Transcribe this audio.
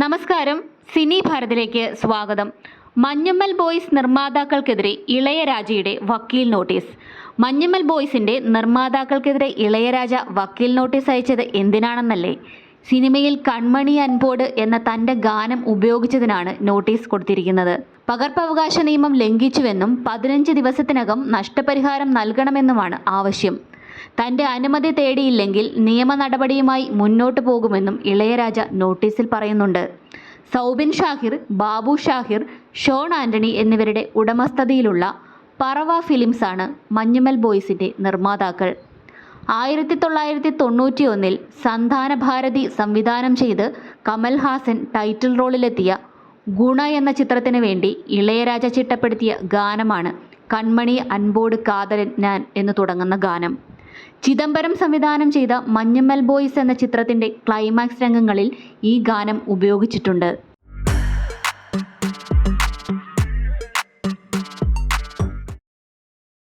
നമസ്കാരം. സിനി ഭാരതിലേക്ക് സ്വാഗതം. മഞ്ഞമ്മൽ ബോയ്സ് നിർമ്മാതാക്കൾക്കെതിരെ ഇളയരാജയുടെ വക്കീൽ നോട്ടീസ്. മഞ്ഞമ്മൽ ബോയ്സിന്റെ നിർമ്മാതാക്കൾക്കെതിരെ ഇളയരാജ വക്കീൽ നോട്ടീസ് അയച്ചത് എന്തിനാണെന്നല്ലേ? സിനിമയിൽ കൺമണി അൻപോട് എന്ന തന്റെ ഗാനം ഉപയോഗിച്ചതിനാണ് നോട്ടീസ് കൊടുത്തിരിക്കുന്നത്. പകർപ്പവകാശ നിയമം ലംഘിച്ചുവെന്നും പതിനഞ്ച് ദിവസത്തിനകം നഷ്ടപരിഹാരം നൽകണമെന്നുമാണ് ആവശ്യം. തന്റെ അനുമതി തേടിയില്ലെങ്കിൽ നിയമ നടപടിയുമായി മുന്നോട്ടു പോകുമെന്നും ഇളയരാജ നോട്ടീസിൽ പറയുന്നുണ്ട്. സൗബിൻ ഷാഹിർ ബാബു ഷാഹിർ ഷോൺ ആന്റണി എന്നിവരുടെ ഉടമസ്ഥതയിലുള്ള പറവ ഫിലിംസാണ് മഞ്ഞുമൽ ബോയ്സിന്റെ നിർമ്മാതാക്കൾ. ആയിരത്തി തൊള്ളായിരത്തി തൊണ്ണൂറ്റി ഒന്നിൽ സന്താന ഭാരതി സംവിധാനം ചെയ്ത് കമൽഹാസൻ ടൈറ്റിൽ റോളിലെത്തിയ ഗുണ എന്ന ചിത്രത്തിന് വേണ്ടി ഇളയരാജ ചിട്ടപ്പെടുത്തിയ ഗാനമാണ് കൺമണി അൻപോട് കാതലൻ ഞാൻ എന്ന് തുടങ്ങുന്ന ഗാനം. ചിദംബരം സംവിധാനം ചെയ്ത മഞ്ഞമ്മൽ ബോയ്സ് എന്ന ചിത്രത്തിന്റെ ക്ലൈമാക്സ് രംഗങ്ങളിൽ ഈ ഗാനം ഉപയോഗിച്ചിട്ടുണ്ട്.